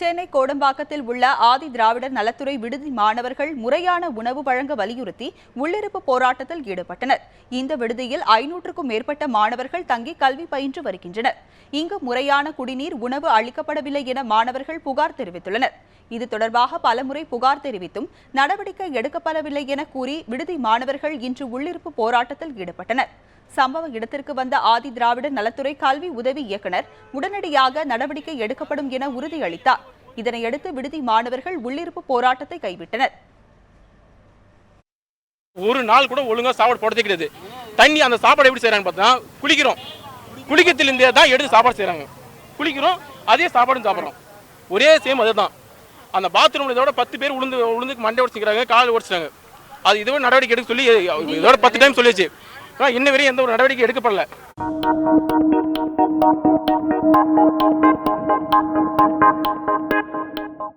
சென்னை கோடம்பாக்கத்தில் உள்ள ஆதி திராவிடர் நலத்துறை விடுதி மாணவர்கள் முறையான உணவு வழங்க வலியுறுத்தி உள்ளிருப்பு போராட்டத்தில் ஈடுபட்டனர். இந்த விடுதியில் ஐநூற்றுக்கும் மேற்பட்ட மாணவர்கள் தங்கி கல்வி பயின்று வருகின்றனர். இங்கு முறையான குடிநீர் உணவு அளிக்கப்படவில்லை என மாணவர்கள் புகார் தெரிவித்துள்ளனர். இது தொடர்பாக பலமுறை புகார் தெரிவித்தும் நடவடிக்கை எடுக்கப்படவில்லை என கூறி விடுதி மாணவர்கள் இன்று உள்ளிருப்பு போராட்டத்தில் ஈடுபட்டனர். சம்பவ இடத்திற்கு வந்த ஆதி திராவிடர் நலத்துறை கல்வி உதவி இயக்குனர் உடனடியாக நடவடிக்கை எடுக்கப்படும் என உறுதியளித்தார். இதனையடுத்து விடுதி மாணவர்கள் உள்ளிருப்பு போராட்டத்தை கைவிட்டனர். ஒரு நாள் கூட ஒழுங்கா சாப்பாடு போடுறதே தண்ணி அந்த சாப்பாடு எப்படி செய்கிறாங்கன்னு பார்த்தா குளிக்கிறோம். குளிக்கிறதுலேருந்தே தான் எடுத்து சாப்பாடு செய்கிறாங்க குளிக்கிறோம் அதே சாப்பாடும் சாப்பிட்றோம். ஒரே சேம் அதுதான். அந்த பாத்ரூம்ல இதோட பத்து பேர் உளுந்து உளுந்துக்கு மண்டை உடச்சிக்கிறாங்க கால் உடச்சிட்டாங்க அது இதுவே நடவடிக்கை எடுக்க சொல்லி இதோட பத்து டைம் சொல்லிச்சு ஆனா இன்ன வரையும் எந்த ஒரு நடவடிக்கை எடுக்கப்படல